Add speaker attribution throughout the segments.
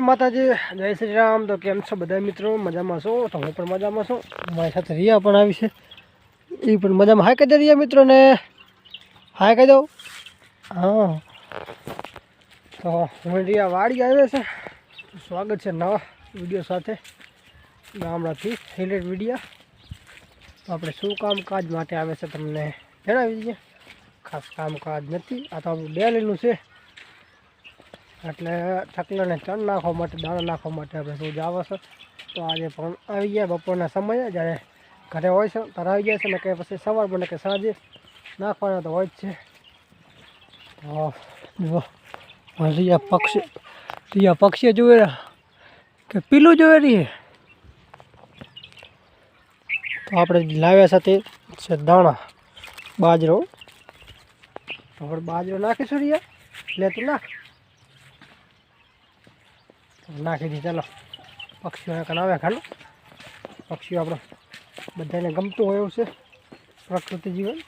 Speaker 1: માતાજી, જય શ્રી રામ. તો કેમ છો બધા મિત્રો? મજામાં છો? તો હું પણ મજામાં છું. મારી સાથે રિયા પણ આવી છે. એ પણ મજામાં. હાય કહી દે રિયા મિત્રોને. હાય કહી દઉં. હા. તો હું રિયા વાડી આવે છે. સ્વાગત છે નવા વીડિયો સાથે. ગામડાથી રિલેટ વિડીયા તો આપણે શું કામકાજ માટે આવે છે તમને જણાવી દઈએ. ખાસ કામકાજ નથી. આ તો આપણું ડેલીનું છે. એટલે ચકલાને ચણ નાખવા માટે દાણા નાખવા માટે આપણે શું જાવ છે તો આજે પણ આવી ગયા બપોરના સમયે જ્યારે ઘરે હોય છે ત્યારે આવી ગયા છે ને કે પછી સવાર બને કે સાંજે નાખવાના તો હોય જ છે હા જુઓ રિયા પક્ષી રિયા પક્ષીએ જોવે કે પીલું જોવે રહી તો આપણે લાવ્યા સાથે છે દાણા બાજરો તો આપણે બાજરો નાખીશું રિયા લે તું નાખ નાખી દી ચાલો, પક્ષીઓને કનાવે ખાલી. પક્ષીઓ આપણે બધાને ગમતું હોય એવું છે, પ્રકૃતિ જીવન.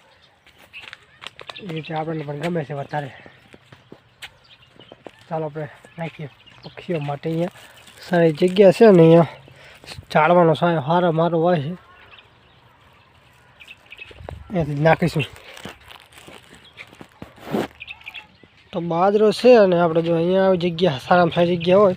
Speaker 1: એ રીતે આપણને પણ ગમે છે વધારે. ચાલો, આપણે નાખીએ પક્ષીઓ માટે અહીંયા. સારી જગ્યા છે ને અહીંયા. ચાળવાનો સારો, હારો મારો હોય છે. અહીંયાથી નાખીશું. તો બાજરો છે અને આપણે જો અહીંયા આવી જગ્યા, સારામાં સારી જગ્યા હોય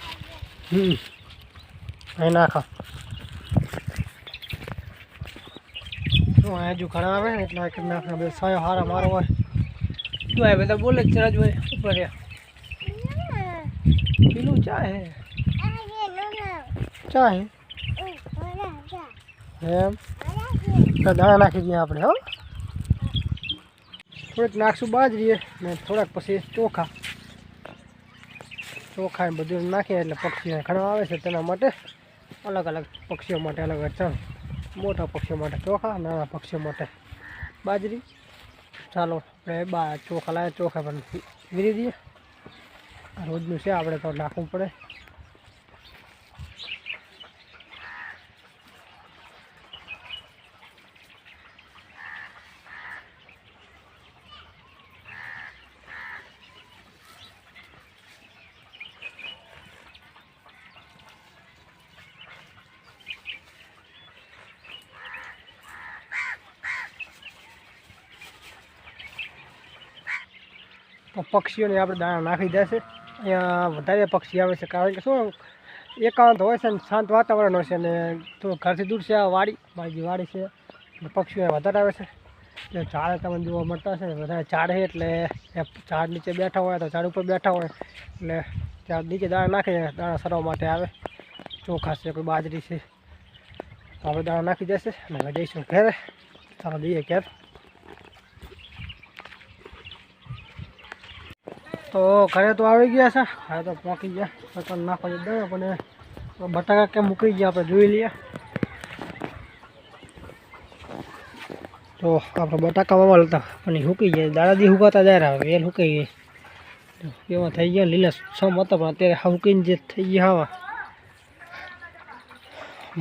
Speaker 1: અહીં નાખા શું અહીંયા હજુ ઘણા આવે ને એટલે આ નાખા બે સાયો હારા મારો હોય જો આ બધા બોલે જ ચરજ હોય ઉપર રહ્યા પેલું ચા હે ચા હે એમ તો દાણા નાખી દઈએ આપણે હો થોડીક નાખશું બાજરી ને થોડાક પછી ચોખા ચોખા બધું નાખીએ એટલે પક્ષીઓ ઘણા આવે છે તેના માટે અલગ અલગ પક્ષીઓ માટે અલગ અલગ મોટા પક્ષીઓ માટે ચોખા, નાના પક્ષીઓ માટે બાજરી. ચાલો, આપણે બા ચોખા લાવે ચોખા પણ વીરી દઈએ. રોજનું છે, આપણે તો નાખવું પડે. તો પક્ષીઓને આપણે દાણા નાખી દેશે. અહીંયા વધારે પક્ષી આવે છે, કારણ કે શું એકાંત હોય છે ને, શાંત વાતાવરણ હોય છે ને થોડું ઘરથી દૂર છે આ વાડી મારી વાડી છે પક્ષીઓ વધારે આવે છે. એટલે ઝાડ તમને જોવા મળતા છે વધારે ઝાડ છે એટલે ઝાડ નીચે બેઠા હોય તો ઝાડ ઉપર બેઠા હોય, એટલે ત્યાં નીચે દાણા નાખી દાણા સરવા માટે આવે. ચોખા છે, કોઈ બાજરી છે, તો આપણે દાણા નાખી દેશે અને જઈશું ઘેરે. ચાલો, જઈએ ઘેર. તો ઘરે તો આવી ગયા છે. હવે તો પહોંચી ગયા. બટાકા નાખવા દે પણ બટાકા કેમ મૂકી ગયા આપણે જોઈ લઈએ. તો આપણે બટાકામાં મળતા પણ એ સુકી જાય દાદાજી સુકાતા જાય હવે વેલ સુકાઈ ગઈ. એમાં થઈ ગયા લીલા સમ હતા, પણ અત્યારે સુકીને જે થઈ ગયા હવા.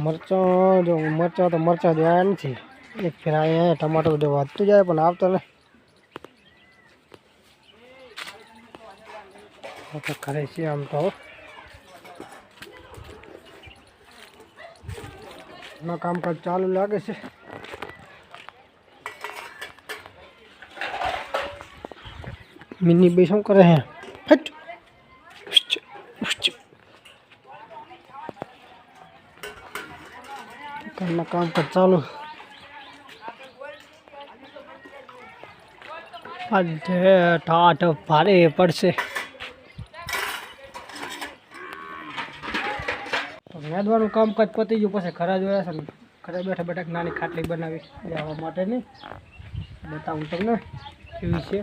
Speaker 1: મરચાં, જો મરચાં તો મરચાં દેવાયા નથી. એક ફેર અહીંયા ટમાટર જો વધતું જાય, પણ આવતો ને તો કરે છે આમ તો ના કામકાજ ચાલુ લાગે છે મિની ભાઈ શું કરે હે હટ ઉશ્ચ, ઉશ્ચ. કામના કામકાજ ચાલુ આજે ટાટ ભારે પડશે વેદવાનું કામકાજ પતી ગયું પછી ખરા જોયા છે ને. ખરા બેઠા બેઠા નાની ખાટલી બનાવી જવા નહીં બતાવું તમને કેવી છે.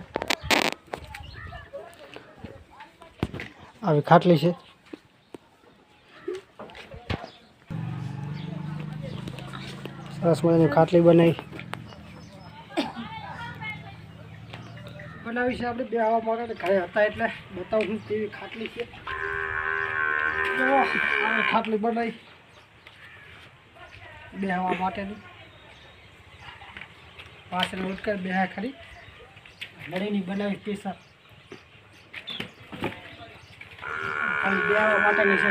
Speaker 1: આવી ખાટલી છે. સરસ મજાની ખાટલી બનાવી. બનાવી છે આપણે બે બેહવા માટે ઘરે હતા એટલે બતાવું કેવી ખાટલી છે. ખાટલી બનાવી બે હવા માટેની પાછળ ઉઠકર બે હા ખરી લડીની બનાવી સ્પેશિયલ ખાલી બે હવા માટેની છે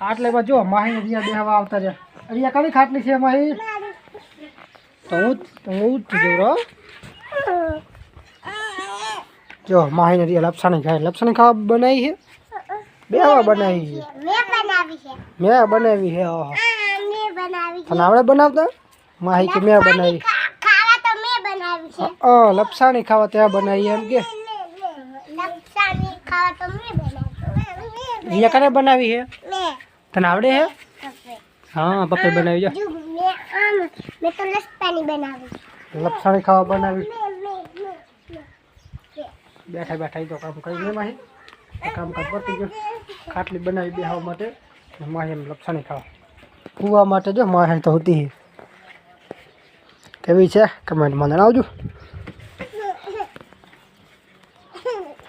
Speaker 1: ખાટલીમાં જો માહી રિયા બે હવા આવતા રહ્યા રિયા કઈ ખાટલી છે માહી તો હું જ- તો હું જ જોઉં રહો જો માહી રિયા લપસાણી ખાય લપસાણી ખાવા બનાવી છે બે હવા બનાવી છે
Speaker 2: મેં બનાવી છે
Speaker 1: મેં બનાવી છે ઓહો
Speaker 2: આ મેં બનાવી છે
Speaker 1: તને આવડે બનાવતા માહી કે મેં બનાવી
Speaker 2: ખા- ખાવા તો મેં બનાવી છે
Speaker 1: અ લપસાણી ખાવા ત્યાં બનાવી એમ કે
Speaker 2: લપસાની ખાવા તો મેં બનાવી
Speaker 1: રિયા કને બનાવી છે
Speaker 2: મેં
Speaker 1: તને આવડે છે
Speaker 2: કપે.
Speaker 1: હા પપ્પે બનાવી જો
Speaker 2: જો મેં આમ મેં તો લસપાની બનાવી
Speaker 1: લપસાણી ખાવા બનાવી
Speaker 2: મેં મેં મેં
Speaker 1: બેઠા બેઠા તો કામ કરી દે માહી. કામ કામ કરતી ગયું. ખાટલી બનાવી બેહવા માટે માહી એમ લપસાણી ખાવા. કૂવા માટે જો માહી તો હોતી કેવી છે? કમેન્ટમાં જણાવજો.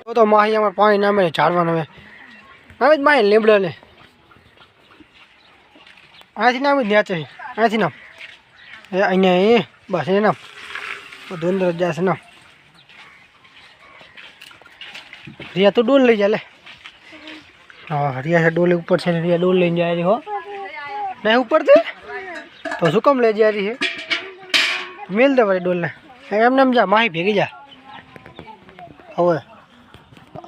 Speaker 1: તો તો માહી અમારે પાણી નામે ઝાડવાનું હવે નામે જ માહી લીમડો ને અહીંયાથી નામ જ ન્યાચે અહીંયાથી નામ. એ અહીંયા એ, બસ એ નામ. બધું અંદર જશે નામ. રિયા તો ડોલ લઈ જા લે હા રિયા છે ડોલે ઉપર છે ને રિયા ડોલ લઈને જાય રહી હો નહીં ઉપર તે તો શું કામ લઈ જાય રહી છે મેલ દે વળી ડોલને એમને એમ જા માહી ભેગી જા હવે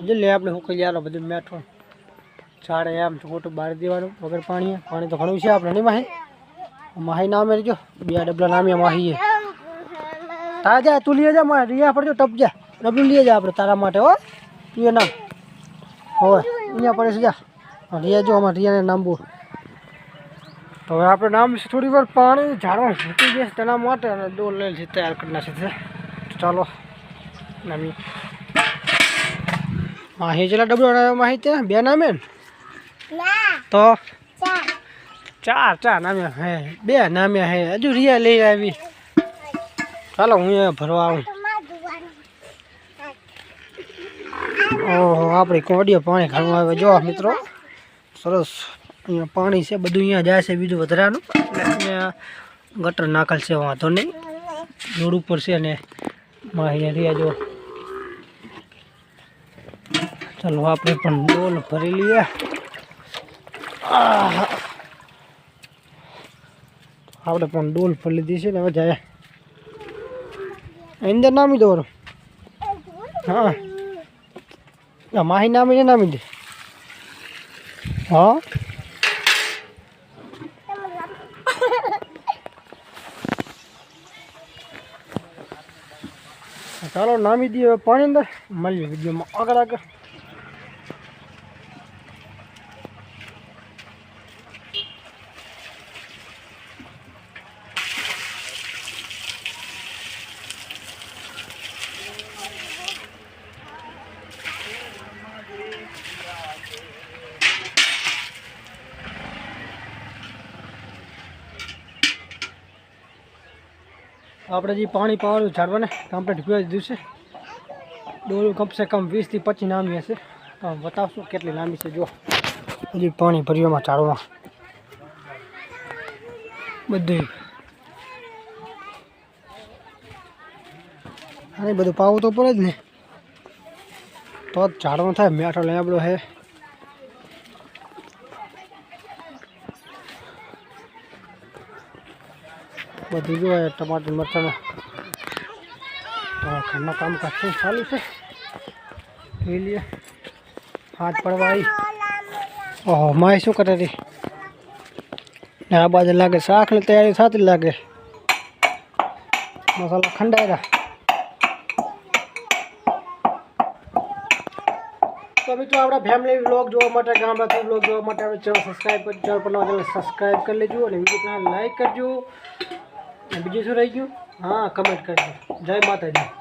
Speaker 1: જો લે આપણે હું કહી યાર બધું મેઠું ચાડે એમ ખોટું બહાર દેવાનું વગર પાણી પાણી તો ઘણું છે આપણે નહીં માહી માહી નામે જો બે ડબલા નામે માહી છે તારા જા તું લઈ જા મારે રિયા પડજો ટપ જા ડબલું લઈ જા આપણે તારા માટે હો તું એ નામ હવે અહીંયા પડે છે જા હા, રિયા જો અમારે રિયાને નામ બોલ તો હવે આપણે નામ છે થોડી વાર પાણી ઝાડવા મૂકી જશે તેના માટે અને ડોલ લઈ છે તૈયાર કરી નાખી છે તો ચાલો નામી માહી જેટલા ડબલો માહી ત્યાં બે નામે ને
Speaker 2: ના
Speaker 1: તો
Speaker 2: ચાર
Speaker 1: ચાર ચાર નામ્યા હે બે નામ્યા હે હજુ રિયા લઈ આવી ચાલો હું અહીંયા ભરવા આવું ઓહો, આપણી કોડીએ પાણી ઘણું આવે. જો મિત્રો, સરસ અહીંયા પાણી છે, બધું અહીંયા જાય છે બીજું વધારાનું. અહીંયા ગટર નાખેલ છે, વાંધો નહીં. રોડ ઉપર છે ને અહીંયા રહ્યા જો. ચાલો, આપણે પણ ડોલ ભરી લઈએ. આપણે પણ ડોલ ભરી લીધી છે ને, હવે જાય. અંદર નામી દો. હા. ના, માહી નામીને નામી દે. હા? ચાલો, નામી દઈએ પાણી અંદર. મળીએ વિડીયોમાં આગળ આગળ. આપણે જે પાણી પાવાનું ઝાડવાને કમ્પ્લીટ દીધું છે ડોલું કમસે કમ વીસથી પચીસ નામી હશે. તો બતાવશું કેટલી લાંબી છે જો હજી પાણી ભર્યોમાં ઝાડવામાં. બધું અને બધું પાવું તો પડે જ ને. તો ઝાડમાં થાય, મેઠો લેબડો હે. બધું જો એ ટમાટર મરચાંનું તો ઘરના કામકાજ શું ચાલુ છે જોઈ લઈએ હાથ પડવા આવી ઓહો માય શું કરે રહી ને આ બાજુ લાગે શાકની તૈયારી થતી લાગે મસાલા ખંડાયરા તો મિત્રો આપણા ફેમિલી વ્લોગ જોવા માટે ગામડાથી વ્લોગ જોવા માટે આપણે ચેનલ સબસ્ક્રાઈબ કરી ચેનલ પર ચેનલ સબસ્ક્રાઈબ કરી લેજો અને વિડીયો લાઈક કરજો અને બીજું શું રહી ગયું? હા કમેન્ટ કરજો. જય માતાજી.